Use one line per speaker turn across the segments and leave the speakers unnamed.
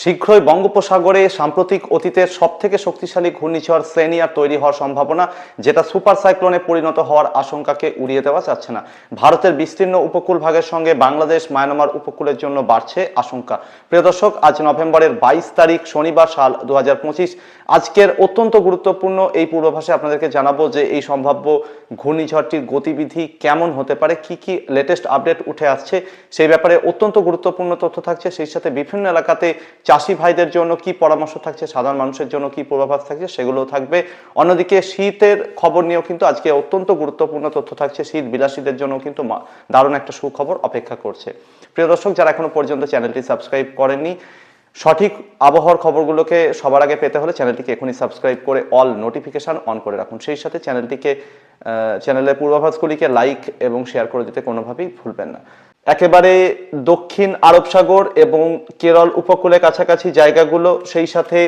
শীঘ্রই বঙ্গোপসাগরে সাম্প্রতিক অতীতের সব থেকে শক্তিশালী ঘূর্ণিঝড় আর তৈরি হওয়ার সম্ভাবনা, যেটা সুপার সাইক্লোনে পরিণত হওয়ার আশঙ্কাকে উড়িয়ে দেওয়া যাচ্ছে না। ভারতের বিস্তীর্ণ উপকূল ভাগের সঙ্গে বাংলাদেশ, মায়ানমার উপকূলের জন্য বাড়ছে আশঙ্কা। প্রিয় দর্শক, আজ নভেম্বরের বাইশ তারিখ, শনিবার সাল দু হাজার পঁচিশ। আজকের অত্যন্ত গুরুত্বপূর্ণ এই পূর্বাভাসে আপনাদেরকে জানাব যে এই সম্ভাব্য ঘূর্ণিঝড়টির গতিবিধি কেমন হতে পারে, কি কি লেটেস্ট আপডেট উঠে আসছে, সেই ব্যাপারে অত্যন্ত গুরুত্বপূর্ণ তথ্য থাকছে। সেই সাথে বিভিন্ন এলাকাতে চাষি ভাইদের জন্য কি পরামর্শ থাকছে, সাধারণ মানুষের জন্য কি পূর্বাভাস থাকছে, সেগুলোও থাকবে। অন্যদিকে শীতের খবর নিয়েও কিন্তু আজকে অত্যন্ত গুরুত্বপূর্ণ তথ্য থাকছে। শীত বিলাসীদের জন্য কিন্তু দারুণ একটা সুখবর অপেক্ষা করছে। প্রিয় দর্শক, যারা এখনও পর্যন্ত চ্যানেলটি সাবস্ক্রাইব করেননি, সঠিক আবহাওয়ার খবরগুলোকে সবার আগে পেতে হলে চ্যানেলটিকে এখনই সাবস্ক্রাইব করে অল নোটিফিকেশন অন করে রাখুন। সেই সাথে চ্যানেলটিকে চ্যানেলের পূর্বাভাসগুলিকে লাইক এবং শেয়ার করে দিতে কোনোভাবেই ভুলবেন না। একেবারে দক্ষিণ আরব সাগর এবং কেরল উপকূলের কাছাকাছি জায়গাগুলো, সেই সাথে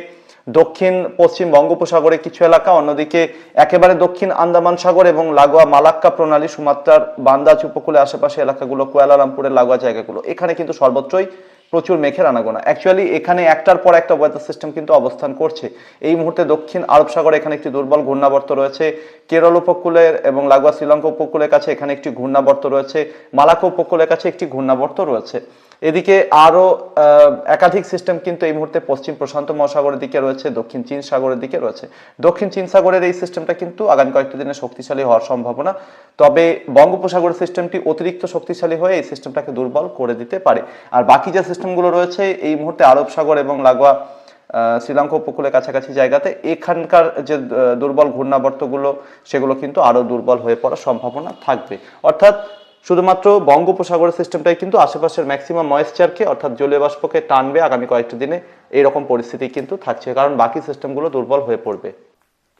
দক্ষিণ, পশ্চিম বঙ্গোপসাগরের কিছু এলাকা, অন্যদিকে একেবারে দক্ষিণ আন্দামান সাগর এবং লাগোয়া মালাক্কা প্রণালী, সুমাত্রার বান্দাজ উপকূলে আশেপাশে এলাকাগুলো, কুয়ালালামপুরের লাগোয়া জায়গাগুলো। এখানে কিন্তু সর্বত্রই প্রচুর মেঘের আনাগোনা অ্যাকচুয়ালি এখানে একটার পর একটা ওয়েদার সিস্টেম কিন্তু অবস্থান করছে। এই মুহূর্তে দক্ষিণ আরব সাগরে এখানে একটি দুর্বল ঘূর্ণাবর্ত রয়েছে। কেরল উপকূলের এবং লাগোয়া শ্রীলঙ্কা উপকূলের কাছে এখানে একটি ঘূর্ণাবর্ত রয়েছে। মালাকা উপকূলের কাছে একটি ঘূর্ণাবর্ত রয়েছে। এদিকে আরও একাধিক সিস্টেম কিন্তু এই মুহূর্তে পশ্চিম প্রশান্ত মহাসাগরের দিকে রয়েছে, দক্ষিণ চীন সাগরের দিকে রয়েছে। দক্ষিণ চীন সাগরের এই সিস্টেমটা কিন্তু আগামী কয়েকটি দিনে শক্তিশালী হওয়ার সম্ভাবনা। তবে বঙ্গোপসাগরের সিস্টেমটি অতিরিক্ত শক্তিশালী হয়ে এই সিস্টেমটাকে দুর্বল করে দিতে পারে। আর বাকি যে সিস্টেমগুলো রয়েছে, এই মুহূর্তে আরব সাগর এবং লাগোয়া শ্রীলঙ্কা উপকূলের কাছাকাছি জায়গাতে এখানকার যে দুর্বল ঘূর্ণাবর্তগুলো, সেগুলো কিন্তু আরও দুর্বল হয়ে পড়ার সম্ভাবনা থাকবে। অর্থাৎ শুধুমাত্র বঙ্গোপসাগরের সিস্টেমটাই কিন্তু আশেপাশের ম্যাক্সিমাম ময়েশ্চারকে অর্থাৎ জলীয় বাষ্পকে টানবে আগামী কয়েকটি দিনে। এইরকম পরিস্থিতি কিন্তু থাকছে, কারণ বাকি সিস্টেমগুলো দুর্বল হয়ে পড়বে।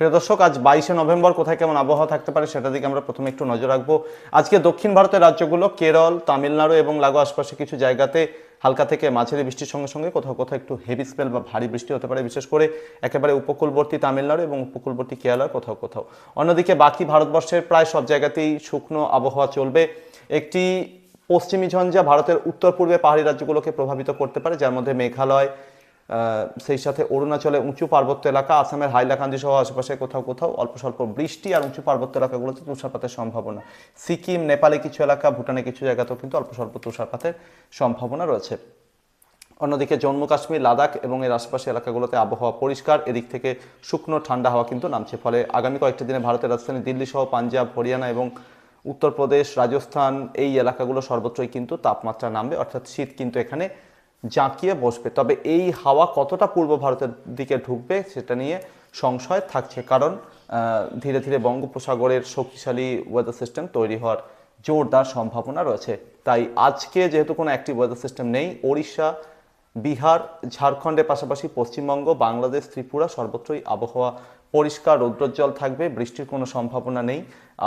প্রিয় দর্শক, আজ বাইশে নভেম্বর, কোথায় কেমন আবহাওয়া থাকতে পারে সেটা দিকে আমরা প্রথমে একটু নজর রাখব। আজকে দক্ষিণ ভারতের রাজ্যগুলো, কেরল, তামিলনাড়ু এবং লাগো আশপাশে কিছু জায়গাতে হালকা থেকে মাঝারি বৃষ্টির সঙ্গে সঙ্গে কোথাও কোথাও একটু হেভি স্পেল বা ভারী বৃষ্টি হতে পারে। বিশেষ করে একেবারে উপকূলবর্তী তামিলনাড়ু এবং উপকূলবর্তী কেরালার কোথাও কোথাও। অন্যদিকে বাকি ভারতবর্ষের প্রায় সব জায়গাতেই শুকনো আবহাওয়া চলবে। একটি পশ্চিমী ঝঞ্ঝা ভারতের উত্তর পূর্বে পাহাড়ি রাজ্যগুলোকে প্রভাবিত করতে পারে, যার মধ্যে মেঘালয় সেই সাথে অরুণাচলে উঁচু পার্বত্য এলাকা, আসামের হাইলাকান্দি সহ আশেপাশে কোথাও কোথাও অল্প স্বল্প বৃষ্টি আর উঁচু পার্বত্য এলাকাগুলোতে তুষারপাতের সম্ভাবনা। সিকিম, নেপালে কিছু এলাকা, ভুটানে কিছু জায়গাতেও কিন্তু অল্প স্বল্প তুষারপাতের সম্ভাবনা রয়েছে। অন্যদিকে জম্মু, কাশ্মীর, লাদাখ এবং এর আশপাশে এলাকাগুলোতে আবহাওয়া পরিষ্কার, এদিক থেকে শুকনো, ঠান্ডা হাওয়া কিন্তু নামছে। ফলে আগামী কয়েকটি দিনে ভারতের রাজধানী দিল্লি সহ পাঞ্জাব, হরিয়ানা এবং উত্তরপ্রদেশ, রাজস্থান, এই এলাকাগুলো সর্বত্রই কিন্তু তাপমাত্রা নামবে, অর্থাৎ শীত কিন্তু এখানে জাঁকিয়ে বসবে। তবে এই হাওয়া কতটা পূর্ব ভারতের দিকে ঢুকবে সেটা নিয়ে সংশয় থাকছে, কারণ ধীরে ধীরে বঙ্গোপসাগরের শক্তিশালী ওয়েদার সিস্টেম তৈরি হওয়ার জোরদার সম্ভাবনা রয়েছে। তাই আজকে যেহেতু কোনো অ্যাক্টিভ ওয়েদার সিস্টেম নেই, ওড়িশা, বিহার, ঝাড়খণ্ডের পাশাপাশি পশ্চিমবঙ্গ, বাংলাদেশ, ত্রিপুরা সর্বত্রই আবহাওয়া পরিষ্কার রৌদ্রোজ্জ্বল থাকবে, বৃষ্টির কোনো সম্ভাবনা নেই,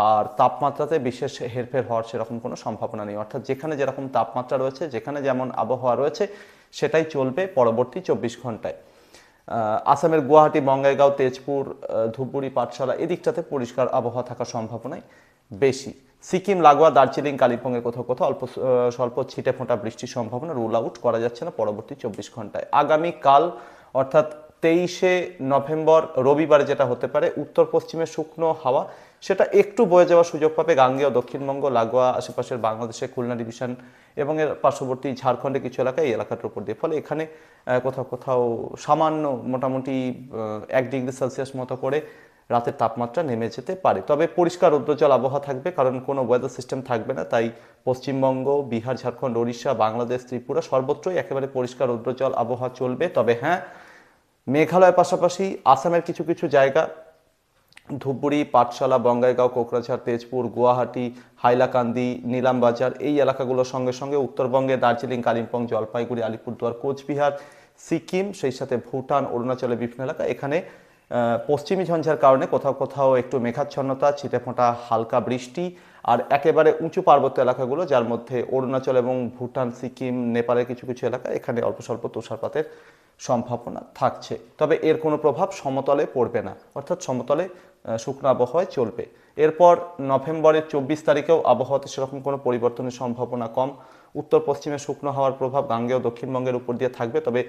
আর তাপমাত্রাতে বিশেষ হেরফের হওয়ার সেরকম কোনো সম্ভাবনা নেই। অর্থাৎ যেখানে যেরকম তাপমাত্রা রয়েছে, যেখানে যেমন আবহাওয়া রয়েছে, সেটাই চলবে পরবর্তী চব্বিশ ঘন্টায়। আসামের গুয়াহাটি, বঙ্গাইগাঁও, তেজপুর ধূপগুড়ি, পাঠশালা এদিকটাতে পরিষ্কার আবহাওয়া থাকার সম্ভাবনাই বেশি। সিকিম, লাগোয়া, দার্জিলিং, কালিম্পংয়ের কোথাও কোথাও অল্প স্বল্প ছিটে ফোঁটা বৃষ্টির সম্ভাবনা রুল আউট করা যাচ্ছে না পরবর্তী চব্বিশ ঘন্টায়। আগামী কাল অর্থাৎ তেইশে নভেম্বর রবিবারে যেটা হতে পারে, উত্তর পশ্চিমে শুকনো হাওয়া, সেটা একটু বয়ে যাওয়ার সুযোগ পাবে গাঙ্গেয়, দক্ষিণবঙ্গ, লাগোয়া, আশেপাশের বাংলাদেশের খুলনা ডিভিশন এবং এর পার্শ্ববর্তী ঝাড়খণ্ডে কিছু এলাকায় এই এলাকাটার উপর দিয়ে। ফলে এখানে কোথাও কোথাও সামান্য মোটামুটি এক ডিগ্রি সেলসিয়াস মতো করে রাতের তাপমাত্রা নেমে যেতে পারে। তবে পরিষ্কার রৌদ্রজল আবহাওয়া থাকবে, কারণ কোনো ওয়েদার সিস্টেম থাকবে না। তাই পশ্চিমবঙ্গ, বিহার, ঝাড়খণ্ড, ওড়িশা, বাংলাদেশ, ত্রিপুরা সর্বত্রই একেবারে পরিষ্কার রৌদ্রজল আবহাওয়া চলবে। তবে হ্যাঁ মেঘালয়ের পাশাপাশি আসামের কিছু কিছু জায়গা, ধূপগুড়ি, পাঠশালা, বঙ্গাইগাঁও, কোকরাঝাড়, তেজপুর, গুয়াহাটি, হাইলাকান্দি, নিলামবাজার, এই এলাকাগুলোর সঙ্গে সঙ্গে উত্তরবঙ্গে দার্জিলিং, কালিম্পং, জলপাইগুড়ি, আলিপুরদুয়ার, কোচবিহার, সিকিম, সেই সাথে ভুটান, অরুণাচলের বিভিন্ন এলাকা। এখানে পশ্চিমী ঝঞ্ঝার কারণে কোথাও কোথাও একটু মেঘাচ্ছন্নতা, ছিটেফোঁটা, হালকা বৃষ্টি আর একেবারে উঁচু পার্বত্য এলাকাগুলো, যার মধ্যে অরুণাচল এবং ভুটান, সিকিম, নেপালের কিছু কিছু এলাকা, এখানে অল্প স্বল্প তুষারপাতের সম্ভাবনা থাকছে। তবে এর কোনো প্রভাব সমতলে পড়বে না। অর্থাৎ সমতলে শুকনো আবহাওয়ায় চলবে। এরপর নভেম্বরের চব্বিশ তারিখেও আবহাওয়াতে সেরকম কোনো পরিবর্তনের সম্ভাবনা কম। উত্তর পশ্চিমে শুকনো হওয়ার প্রভাব গাঙ্গেয় দক্ষিণবঙ্গের উপর দিয়ে থাকবে। তবে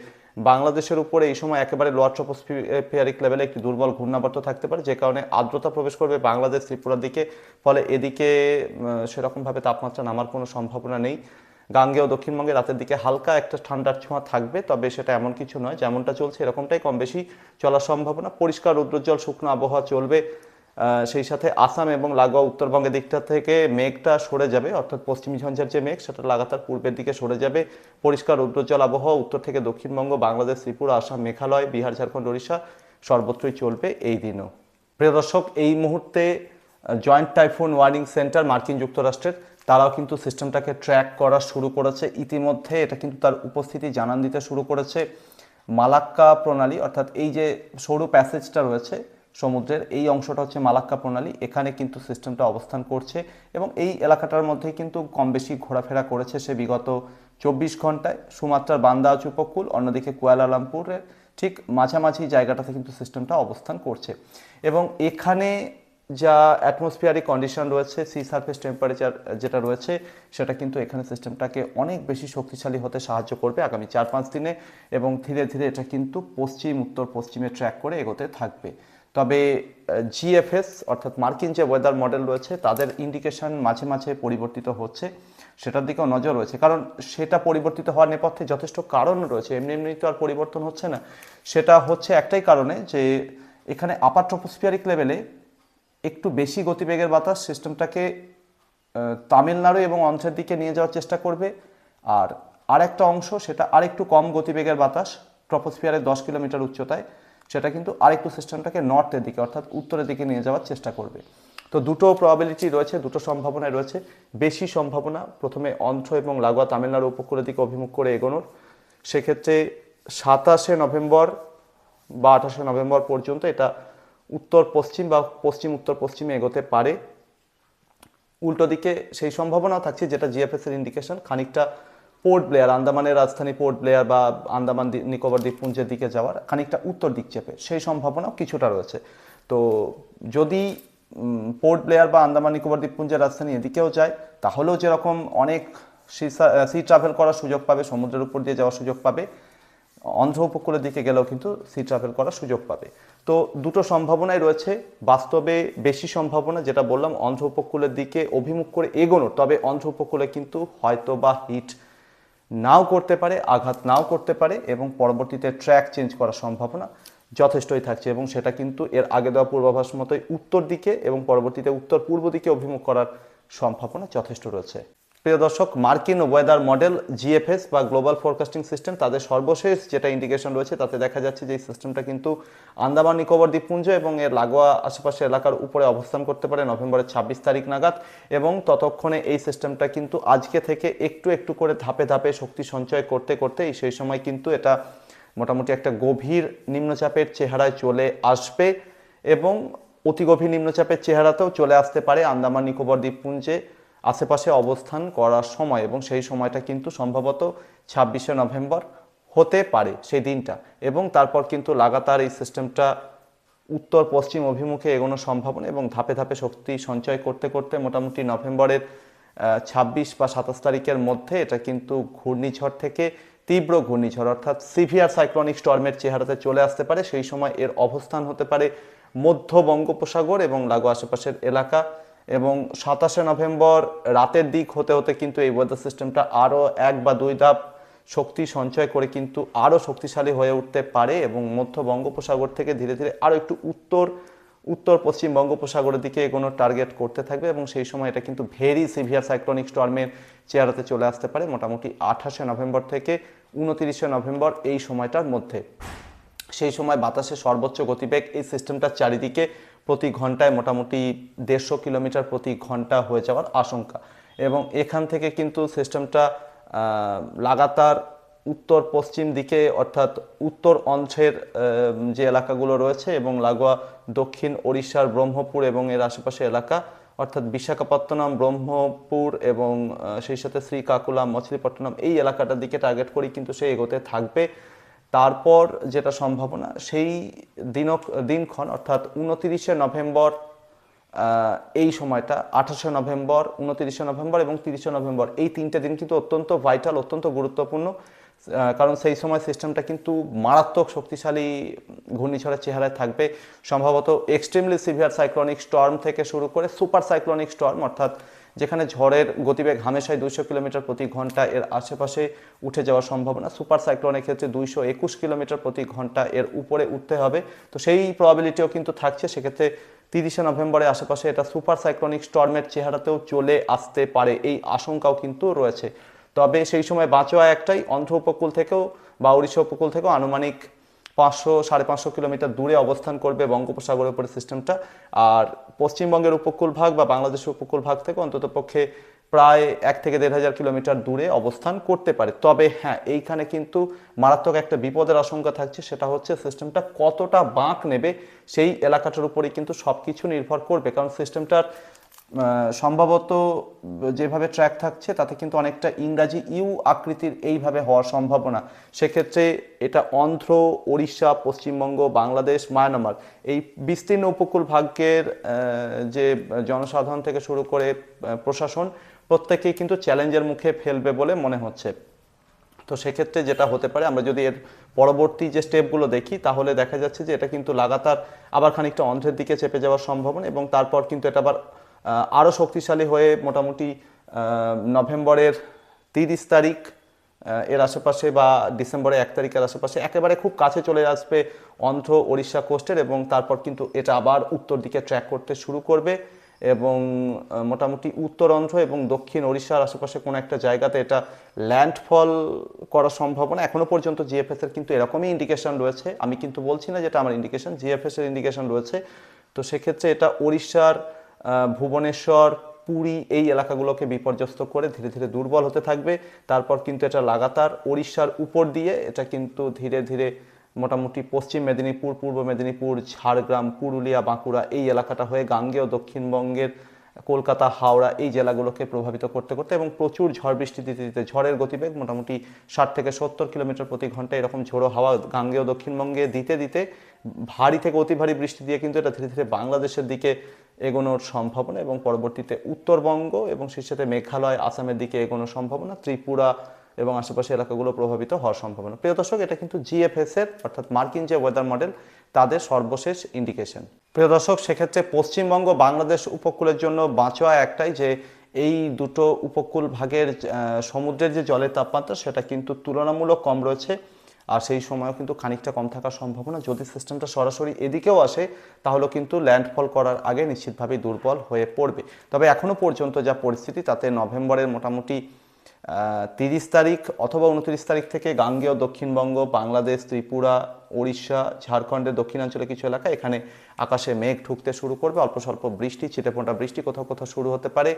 বাংলাদেশের উপরে এই সময় একেবারে লোয়ার ট্রপোস্ফিয়ারিক লেভেলে একটি দুর্বল ঘূর্ণাবর্ত থাকতে পারে, যে কারণে আর্দ্রতা প্রবেশ করবে বাংলাদেশ, ত্রিপুরার দিকে। ফলে এদিকে সেরকমভাবে তাপমাত্রা নামার কোনো সম্ভাবনা নেই। গাঙ্গেয় দক্ষিণবঙ্গে রাতের দিকে হালকা একটা ঠান্ডার ছোঁয়া থাকবে, তবে সেটা এমন কিছু নয়, যেমনটা চলছে এরকমটাই কম বেশি চলার সম্ভাবনা। পরিষ্কার রৌদ্রোজ্জ্বল শুকনো আবহাওয়া চলবে সেই সাথে আসাম এবং লাগোয়া উত্তরবঙ্গের দিকটা থেকে মেঘটা সরে যাবে, অর্থাৎ পশ্চিমী ঝঞ্ঝার যে মেঘ, সেটা লাগাতার পূর্বের দিকে সরে যাবে। পরিষ্কার রৌদ্রোজ্জ্বল আবহাওয়া উত্তর থেকে দক্ষিণবঙ্গ, বাংলাদেশ, ত্রিপুরা, আসাম, মেঘালয়, বিহার, ঝাড়খণ্ড, ওড়িশা সর্বত্রই চলবে এই দিনও। প্রিয় দর্শক, এই মুহূর্তে জয়েন্ট টাইফুন ওয়ার্নিং সেন্টার মার্কিন যুক্তরাষ্ট্রের। তারাও কিন্তু সিস্টেমটাকে ট্র্যাক করা শুরু করেছে। ইতিমধ্যে এটা কিন্তু তার উপস্থিতি জানান দিতে শুরু করেছে। মালাক্কা প্রণালী, অর্থাৎ এই যে সরু প্যাসেজটা রয়েছে সমুদ্রের, এই অংশটা হচ্ছে মালাক্কা প্রণালী। এখানে কিন্তু সিস্টেমটা অবস্থান করছে এবং এই এলাকাটার মধ্যেই কিন্তু কম বেশি ঘোরাফেরা করেছে সে বিগত চব্বিশ ঘন্টায়। সুমাত্রার বান্দাজ উপকূল, অন্যদিকে কুয়ালালামপুরের ঠিক মাঝামাঝি জায়গাটাতে কিন্তু সিস্টেমটা অবস্থান করছে। এবং এখানে যা অ্যাটমসফিয়ারিক কন্ডিশন রয়েছে সি সারফেস টেম্পারেচার যেটা রয়েছে, সেটা কিন্তু এখানে সিস্টেমটাকে অনেক বেশি শক্তিশালী হতে সাহায্য করবে আগামী চার পাঁচ দিনে এবং ধীরে ধীরে এটা কিন্তু পশ্চিম, উত্তর, পশ্চিমে ট্র্যাক করে এগোতে থাকবে। তবে জিএফএস অর্থাৎ মার্কিন যে ওয়েদার মডেল রয়েছে, তাদের ইন্ডিকেশন মাঝে মাঝে পরিবর্তিত হচ্ছে। সেটার দিকেও নজর রয়েছে। কারণ সেটা পরিবর্তিত হওয়ার নেপথ্যে যথেষ্ট কারণ রয়েছে। এমনি এমনি তো আর পরিবর্তন হচ্ছে না। সেটা হচ্ছে একটাই কারণে যে, এখানে আপার ট্রপোস্ফিয়ারিক লেভেলে একটু বেশি গতিবেগের বাতাস সিস্টেমটাকে তামিলনাড়ু এবং অন্ধ্রের দিকে নিয়ে যাওয়ার চেষ্টা করবে। আর আরেকটা অংশ, সেটা আরেকটু কম গতিবেগের বাতাস, ট্রপোস্ফিয়ারের দশ কিলোমিটার উচ্চতায়, সেটা কিন্তু আরেকটু সিস্টেমটাকে নর্থের দিকে, অর্থাৎ উত্তরের দিকে নিয়ে যাওয়ার চেষ্টা করবে। তো দুটো প্রবাবিলিটি রয়েছে, দুটো সম্ভাবনায় রয়েছে। বেশি সম্ভাবনা, প্রথমে অন্ধ্র এবং লাগোয়া তামিলনাড়ু উপকূলের দিকে অভিমুখ করে এগোনোর। সেক্ষেত্রে সাতাশে নভেম্বর বা আঠাশে নভেম্বর পর্যন্ত এটা উত্তর পশ্চিম বা পশ্চিম, উত্তর পশ্চিমে এগোতে পারে। উল্টো দিকে সেই সম্ভাবনাও থাকছে যেটা জিএফএস এর ইন্ডিকেশন খানিকটা পোর্ট ব্লেয়ার আন্দামানের রাজধানী পোর্ট ব্লেয়ার বা আন্দামান নিকোবর দ্বীপপুঞ্জের দিকে যাওয়ার খানিকটা উত্তর দিক চেপে, সেই সম্ভাবনাও কিছুটা রয়েছে। তো যদি পোর্ট ব্লেয়ার বা আন্দামান, নিকোবর দ্বীপপুঞ্জের রাজধানী এদিকেও যায়, তাহলেও যেরকম অনেক সি ট্রাভেল করার সুযোগ পাবে, সমুদ্রের উপর দিয়ে যাওয়ার সুযোগ পাবে অন্ধ্র উপকূলের দিকে গেলেও কিন্তু সি ট্রাভেল করার সুযোগ পাবে। তো দুটো সম্ভাবনাই রয়েছে। বাস্তবে বেশি সম্ভাবনা, যেটা বললাম, অন্ধ্র উপকূলের দিকে অভিমুখ করে এগোনোর তবে অন্ধ্র উপকূলে কিন্তু হয়তো বা হিট নাও করতে পারে, আঘাত নাও করতে পারে এবং পরবর্তীতে ট্র্যাক চেঞ্জ করার সম্ভাবনা যথেষ্টই থাকছে এবং সেটা কিন্তু এর আগে দেওয়া পূর্বাভাস মতোই উত্তর দিকে এবং পরবর্তীতে উত্তর পূর্ব দিকে অভিমুখ করার সম্ভাবনা যথেষ্ট রয়েছে। প্রিয় দর্শক, মার্কিন ওয়েদার মডেল জিএফএস বা গ্লোবাল ফোরকাস্টিং সিস্টেম তাদের সর্বশেষ যেটা ইন্ডিকেশন রয়েছে, তাতে দেখা যাচ্ছে যে এই সিস্টেমটা কিন্তু আন্দামান, নিকোবর, দ্বীপপুঞ্জ এবং এর লাগোয়া আশেপাশে এলাকার উপরে অবস্থান করতে পারে নভেম্বরের ছাব্বিশ তারিখ নাগাদ এবং ততক্ষণে এই সিস্টেমটা কিন্তু আজকে থেকে একটু একটু করে ধাপে ধাপে শক্তি সঞ্চয় করতে করতে সেই সময় কিন্তু এটা মোটামুটি একটা গভীর নিম্নচাপের চেহারায় চলে আসবে এবং অতি গভীর নিম্নচাপের চেহারাতেও চলে আসতে পারে আন্দামান, নিকোবর, দ্বীপপুঞ্জে। আশেপাশে অবস্থান করার সময় এবং সেই সময়টা কিন্তু সম্ভবত ছাব্বিশে নভেম্বর হতে পারে সেই দিনটা। এবং তারপর কিন্তু লাগাতার এই সিস্টেমটা উত্তর পশ্চিম অভিমুখে এগোনোর সম্ভাবনা এবং ধাপে ধাপে শক্তি সঞ্চয় করতে করতে মোটামুটি নভেম্বরের ছাব্বিশ বা সাতাশ তারিখের মধ্যে এটা কিন্তু ঘূর্ণিঝড় থেকে তীব্র ঘূর্ণিঝড় অর্থাৎ সিভিয়ার সাইক্লনিক স্টর্মের চেহারাতে চলে আসতে পারে। সেই সময় এর অবস্থান হতে পারে মধ্য বঙ্গোপসাগর এবং লাগো আশেপাশের এলাকা। এবং সাতাশে নভেম্বর রাতের দিক হতে হতে কিন্তু এই ওয়েদার সিস্টেমটা আরও এক বা দুই ধাপ শক্তি সঞ্চয় করে কিন্তু আরও শক্তিশালী হয়ে উঠতে পারে এবং মধ্য বঙ্গোপসাগর থেকে ধীরে ধীরে আরও একটু উত্তর উত্তর পশ্চিম বঙ্গোপসাগরের দিকে এগোনোর টার্গেট করতে থাকবে এবং সেই সময় এটা কিন্তু ভেরি সিভিয়ার সাইক্লনিক স্টর্মের চেহারাতে চলে আসতে পারে মোটামুটি আঠাশে নভেম্বর থেকে উনতিরিশে নভেম্বর এই সময়টার মধ্যে। সেই সময় বাতাসের সর্বোচ্চ গতিবেগ এই সিস্টেমটার চারিদিকে প্রতি ঘন্টায় মোটামুটি দেড়শো কিলোমিটার প্রতি ঘণ্টা হয়ে যাওয়ার আশঙ্কা। এবং এখান থেকে কিন্তু সিস্টেমটা লাগাতার উত্তর পশ্চিম দিকে অর্থাৎ উত্তর অঞ্চলের যে এলাকাগুলো রয়েছে এবং লাগোয়া দক্ষিণ ওড়িশার ব্রহ্মপুর এবং এর আশেপাশে এলাকা, অর্থাৎ বিশাখাপত্তনম, ব্রহ্মপুর এবং সেই সাথে শ্রীকাকুলাম, মছলিপট্টনম, এই এলাকাটার দিকে টার্গেট করেই কিন্তু সে এগোতে থাকবে। তারপর যেটা সম্ভাবনা, সেই দিনক, দিনক্ষণ, অর্থাৎ উনতিরিশে নভেম্বর এই সময়টা, আঠাশে নভেম্বর উনতিরিশে নভেম্বর এবং তিরিশে নভেম্বর, এই তিনটে দিন কিন্তু অত্যন্ত ভাইটাল অত্যন্ত গুরুত্বপূর্ণ কারণ সেই সময় সিস্টেমটা কিন্তু মারাত্মক শক্তিশালী ঘূর্ণিঝড়ের চেহারায় থাকবে। সম্ভবত এক্সট্রিমলি সিভিয়ার সাইক্লনিক স্টর্ম থেকে শুরু করে সুপার সাইক্লনিক স্টর্ম অর্থাৎ যেখানে ঝড়ের গতিবেগ হামেশাই দুইশো কিলোমিটার প্রতি ঘণ্টা এর আশেপাশে উঠে যাওয়ার সম্ভাবনা সুপার সাইক্লোনের ক্ষেত্রে দুইশো একুশ কিলোমিটার প্রতি ঘণ্টা এর উপরে উঠতে হবে। তো সেই প্রবাবিলিটিও কিন্তু থাকছে। সেক্ষেত্রে তিরিশে নভেম্বরের আশেপাশে এটা সুপার সাইক্লোনিক স্টর্মের চেহারাতেও চলে আসতে পারে। এই আশঙ্কাও কিন্তু রয়েছে। তবে সেই সময় বাঁচোয়া একটাই অন্ধ্র উপকূল থেকেও বা উড়িষ্যা উপকূল থেকেও আনুমানিক পাঁচশো, সাড়ে পাঁচশো কিলোমিটার দূরে অবস্থান করবে বঙ্গোপসাগরের উপরে সিস্টেমটা। আর পশ্চিমবঙ্গের উপকূল ভাগ বা বাংলাদেশের উপকূল ভাগ থেকে অন্তত পক্ষে প্রায় এক থেকে দেড় হাজার কিলোমিটার দূরে অবস্থান করতে পারে। তবে হ্যাঁ এইখানে কিন্তু মারাত্মক একটা বিপদের আশঙ্কা থাকছে, সেটা হচ্ছে সিস্টেমটা কতটা বাঁক নেবে সেই এলাকাটার উপরেই কিন্তু সব কিছু নির্ভর করবে। কারণ সিস্টেমটার সম্ভবত যেভাবে ট্র্যাক থাকছে, তাতে কিন্তু অনেকটা ইংরাজি ইউ আকৃতির এইভাবে হওয়ার সম্ভাবনা। সেক্ষেত্রে এটা অন্ধ্র, ওড়িশা, পশ্চিমবঙ্গ, বাংলাদেশ, মায়ানমার এই বিস্তীর্ণ উপকূল ভাগ্যের যে জনসাধারণ থেকে শুরু করে প্রশাসন প্রত্যেকেই কিন্তু চ্যালেঞ্জের মুখে ফেলবে বলে মনে হচ্ছে। তো সেক্ষেত্রে যেটা হতে পারে, আমরা যদি এর পরবর্তী যে স্টেপগুলো দেখি, তাহলে দেখা যাচ্ছে যে এটা কিন্তু লাগাতার আবার খানিকটা অন্ধ্রের দিকে চেপে যাওয়ার সম্ভাবনা এবং তারপর কিন্তু এটা আবার আহ, আরও শক্তিশালী হয়ে মোটামুটি নভেম্বরের তিরিশ তারিখ এর আশেপাশে বা ডিসেম্বরের এক তারিখের আশেপাশে একেবারে খুব কাছে চলে আসবে অন্ধ্র ওড়িশা কোস্টের এবং তারপর কিন্তু এটা আবার উত্তর দিকে ট্র্যাক করতে শুরু করবে এবং মোটামুটি উত্তর অন্ধ্র এবং দক্ষিণ ওড়িশার আশেপাশে কোনো একটা জায়গাতে এটা ল্যান্ডফল করার সম্ভাবনা এখনও পর্যন্ত জিএফএস এর কিন্তু এরকমই ইন্ডিকেশন রয়েছে। আমি কিন্তু বলছি না যেটা আমার ইন্ডিকেশন জিএফএস এর ইন্ডিকেশন রয়েছে। তো সেক্ষেত্রে এটা ওড়িশার ভুবনেশ্বর, পুরী এই এলাকাগুলোকে বিপর্যস্ত করে ধীরে ধীরে দুর্বল হতে থাকবে। তারপর কিন্তু এটা লাগাতার ওড়িশার উপর দিয়ে এটা কিন্তু ধীরে ধীরে মোটামুটি পশ্চিম মেদিনীপুর, পূর্ব মেদিনীপুর, ঝাড়গ্রাম, পুরুলিয়া, বাঁকুড়া এই এলাকাটা হয়ে গাঙ্গেয় দক্ষিণবঙ্গের কলকাতা, হাওড়া এই জেলাগুলোকে প্রভাবিত করতে করতে এবং প্রচুর ঝড় বৃষ্টি দিতে দিতে ঝড়ের গতিবেগ মোটামুটি ষাট থেকে সত্তর কিলোমিটার প্রতি ঘণ্টা এরকম ঝোড়ো হাওয়া গাঙ্গেয় দক্ষিণবঙ্গে দিতে দিতে ভারী থেকে অতি ভারী বৃষ্টি দিয়ে কিন্তু এটা ধীরে ধীরে বাংলাদেশের দিকে এগোনোর সম্ভাবনা এবং পরবর্তীতে উত্তরবঙ্গ এবং সেই সাথে মেঘালয়, আসামের দিকে এগোনোর সম্ভাবনা, ত্রিপুরা এবং আশেপাশে এলাকাগুলো প্রভাবিত হওয়ার সম্ভাবনা। প্রিয় দর্শক, এটা কিন্তু জিএফএস এর, অর্থাৎ মার্কিন যে ওয়েদার মডেল তাদের সর্বশেষ ইন্ডিকেশন প্রিয় দর্শক, সেক্ষেত্রে পশ্চিমবঙ্গ, বাংলাদেশ উপকূলের জন্য বাঁচোয়া একটাই যে, এই দুটো উপকূল ভাগের সমুদ্রের যে জলের তাপমাত্রা, সেটা কিন্তু তুলনামূলক কম রয়েছে। আর সেই সময়ও কিন্তু খানিকটা কম থাকার সম্ভাবনা। যদি সিস্টেমটা সরাসরি এদিকেও আসে তাহলে কিন্তু ল্যান্ডফল করার আগে নিশ্চিতভাবেই দুর্বল হয়ে পড়বে। তবে এখনও পর্যন্ত যা পরিস্থিতি, তাতে নভেম্বরের মোটামুটি তিরিশ তারিখ অথবা উনত্রিশ তারিখ থেকে গাঙ্গেয় দক্ষিণবঙ্গ, বাংলাদেশ, ত্রিপুরা, ওড়িশা, ঝাড়খণ্ডের দক্ষিণাঞ্চলে কিছু এলাকা এখানে আকাশে মেঘ ঢুকতে শুরু করবে। অল্প স্বল্প বৃষ্টি, ছিটেফোঁটা বৃষ্টি কোথাও কোথাও শুরু হতে পারে।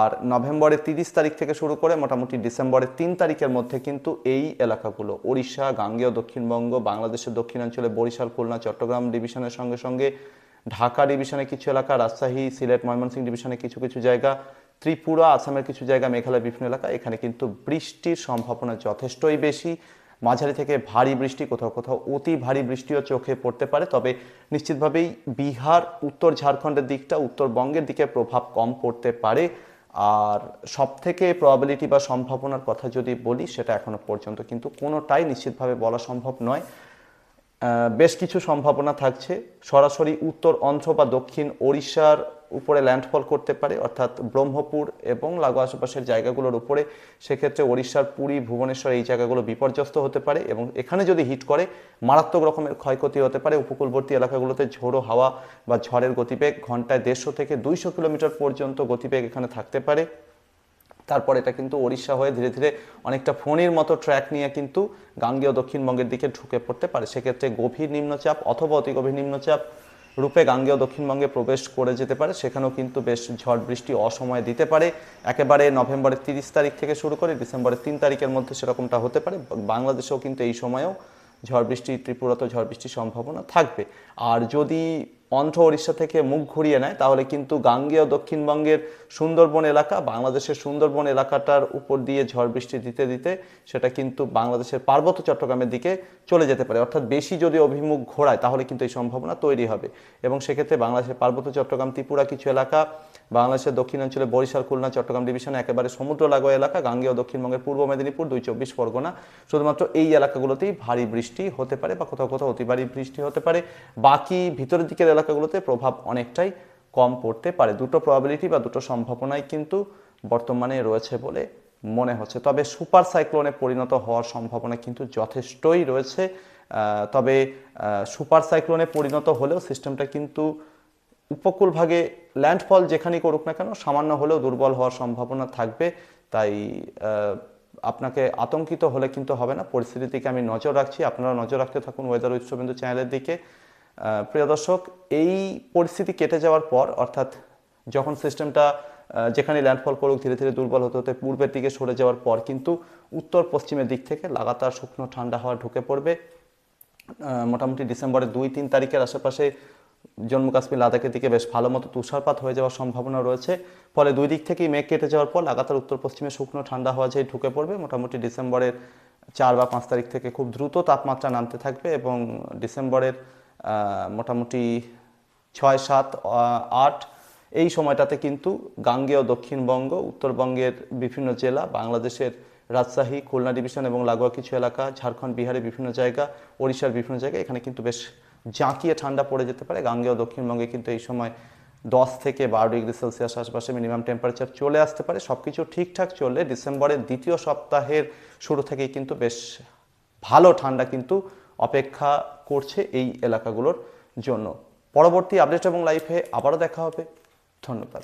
আর নভেম্বরের তিরিশ তারিখ থেকে শুরু করে মোটামুটি ডিসেম্বরের তিন তারিখের মধ্যে কিন্তু এই এলাকাগুলো, ওড়িশা, গাঙ্গেয় দক্ষিণবঙ্গ, বাংলাদেশের দক্ষিণাঞ্চলে বরিশাল, খুলনা, চট্টগ্রাম ডিভিশনের সঙ্গে সঙ্গে ঢাকা ডিভিশনের কিছু এলাকা, রাজশাহী, সিলেট, ময়মনসিংহ ডিভিশনের কিছু কিছু জায়গা ত্রিপুরা, আসামের কিছু জায়গা, মেঘালয়, বিভিন্ন এলাকা, এখানে কিন্তু বৃষ্টির সম্ভাবনা যথেষ্টই বেশি। মাঝারি থেকে ভারী বৃষ্টি, কোথাও কোথাও অতি ভারী বৃষ্টিও চোখে পড়তে পারে। তবে নিশ্চিতভাবেই বিহার, উত্তর ঝাড়খণ্ডের দিকটা উত্তরবঙ্গের দিকে প্রভাব কম পড়তে পারে। আর সব থেকে প্রবাবিলিটি বা সম্ভাবনার কথা যদি বলি, সেটা এখনও পর্যন্ত কিন্তু কোনোটাই নিশ্চিতভাবে বলা সম্ভব নয়। বেশ কিছু সম্ভাবনা থাকছে। সরাসরি উত্তর অন্ধ্র বা দক্ষিণ ওড়িশার উপরে ল্যান্ডফল করতে পারে, অর্থাৎ ব্রহ্মপুর এবং লাগো আশেপাশের জায়গাগুলোর উপরে, সেক্ষেত্রে ওড়িশার পুরী, ভুবনেশ্বর এই জায়গাগুলো বিপর্যস্ত হতে পারে এবং এখানে যদি হিট করে, মারাত্মক রকমের ক্ষয়ক্ষতি হতে পারে। উপকূলবর্তী এলাকাগুলোতে ঝোড়ো হাওয়া বা ঝড়ের গতিবেগ ঘন্টায় দেড়শো থেকে দুইশো কিলোমিটার পর্যন্ত গতিবেগ এখানে থাকতে পারে। তারপর এটা কিন্তু ওড়িশা হয়ে ধীরে ধীরে অনেকটা ফোনের মতো ট্র্যাক নিয়ে কিন্তু গাঙ্গেয় দক্ষিণবঙ্গের দিকে ঢুকে পড়তে পারে। সেক্ষেত্রে গভীর নিম্নচাপ অথবা অতি গভীর নিম্নচাপ রূপে গাঙ্গেয় দক্ষিণবঙ্গে প্রবেশ করে যেতে পারে। সেখানেও কিন্তু বেশ ঝড় বৃষ্টি অসময়ে দিতে পারে। একেবারে নভেম্বরের তিরিশ তারিখ থেকে শুরু করে ডিসেম্বরের তিন তারিখের মধ্যে সেরকমটা হতে পারে। বাংলাদেশেও কিন্তু এই সময়েও ঝড় বৃষ্টি, ত্রিপুরাতেও ঝড় বৃষ্টির সম্ভাবনা থাকবে। আর যদি অন্ধ্র ওড়িশা থেকে মুখ ঘুরিয়ে নেয়, তাহলে কিন্তু গাঙ্গেয় দক্ষিণবঙ্গের সুন্দরবন এলাকা, বাংলাদেশের সুন্দরবন এলাকাটার উপর দিয়ে ঝড় বৃষ্টি দিতে দিতে সেটা কিন্তু বাংলাদেশের পার্বত্য চট্টগ্রামের দিকে চলে যেতে পারে। অর্থাৎ বেশি যদি অভিমুখ ঘোরায়, তাহলে কিন্তু এই সম্ভাবনা তৈরি হবে। এবং সেক্ষেত্রে বাংলাদেশের পার্বত্য চট্টগ্রাম, ত্রিপুরা কিছু এলাকা, বাংলাদেশের দক্ষিণাঞ্চলে বরিশাল, খুলনা, চট্টগ্রাম ডিভিশনে একেবারে সমুদ্র লাগোয়া এলাকা, গাঙ্গেয় দক্ষিণবঙ্গের পূর্ব মেদিনীপুর, দুই চব্বিশ পরগনা। শুধুমাত্র এই এলাকাগুলোতেই ভারী বৃষ্টি হতে পারে বা কোথাও কোথাও অতি ভারী বৃষ্টি হতে পারে। বাকি ভিতরের দিকের এলাকাগুলোতে প্রভাব অনেকটাই কম পড়তে পারে। দুটো প্রবাবিলিটি বা দুটো সম্ভাবনাই কিন্তু বর্তমানে রয়েছে বলে মনে হচ্ছে। তবে সুপার সাইক্লোনে পরিণত হওয়ার সম্ভাবনা কিন্তু যথেষ্টই রয়েছে। তবে সুপার সাইক্লোনে পরিণত হলেও সিস্টেমটা কিন্তু উপকূল ভাগে ল্যান্ডফল যেখানেই করুক না কেন, সামান্য হলেও দুর্বল হওয়ার সম্ভাবনা থাকবে। তাই আপনাকে আতঙ্কিত হলে কিন্তু হবে না। পরিস্থিতির দিকে আমি নজর রাখছি। আপনারা নজর রাখতে থাকুন ওয়েদার উৎসবিন্দু চ্যানেলের দিকে। প্রিয় দর্শক, এই পরিস্থিতি কেটে যাওয়ার পর, অর্থাৎ যখন সিস্টেমটা যেখানে ল্যান্ডফল করুক ধীরে ধীরে দুর্বল হতে হতে পূর্বের দিকে সরে যাওয়ার পর কিন্তু উত্তর পশ্চিমের দিক থেকে লাগাতার শুকনো ঠান্ডা হাওয়া ঢুকে পড়বে। মোটামুটি ডিসেম্বরের দুই তিন তারিখের আশেপাশে জম্মু কাশ্মীর লাদাখের দিকে বেশ ভালো মতো তুষারপাত হয়ে যাওয়ার সম্ভাবনা রয়েছে। ফলে দুই দিক থেকেই মেঘ কেটে যাওয়ার পর লাগাতার উত্তর পশ্চিমে শুকনো ঠান্ডা হওয়া যে ঢুকে পড়বে, মোটামুটি ডিসেম্বরের চার বা পাঁচ তারিখ থেকে খুব দ্রুত তাপমাত্রা নামতে থাকবে এবং ডিসেম্বরের মোটামুটি ছয়, সাত আট, এই সময়টাতে কিন্তু গাঙ্গেয় দক্ষিণবঙ্গ, উত্তরবঙ্গের বিভিন্ন জেলা, বাংলাদেশের রাজশাহী, খুলনা ডিভিশন এবং লাগোয়া কিছু এলাকা, ঝাড়খণ্ড, বিহারের বিভিন্ন জায়গা, ওড়িশার বিভিন্ন জায়গা, এখানে কিন্তু বেশ জাঁকিয়ে ঠান্ডা পড়ে যেতে পারে। গাঙ্গেয় দক্ষিণবঙ্গে কিন্তু এই সময় দশ থেকে বারো ডিগ্রি সেলসিয়াস আশপাশে মিনিমাম টেম্পারেচার চলে আসতে পারে। সব কিছু ঠিকঠাক চললে ডিসেম্বরের দ্বিতীয় সপ্তাহের শুরু থেকেই কিন্তু বেশ ভালো ঠান্ডা কিন্তু অপেক্ষা করছে এই এলাকাগুলোর জন্য। পরবর্তী আপডেট এবং লাইফে আবারও দেখা হবে। ধন্যবাদ।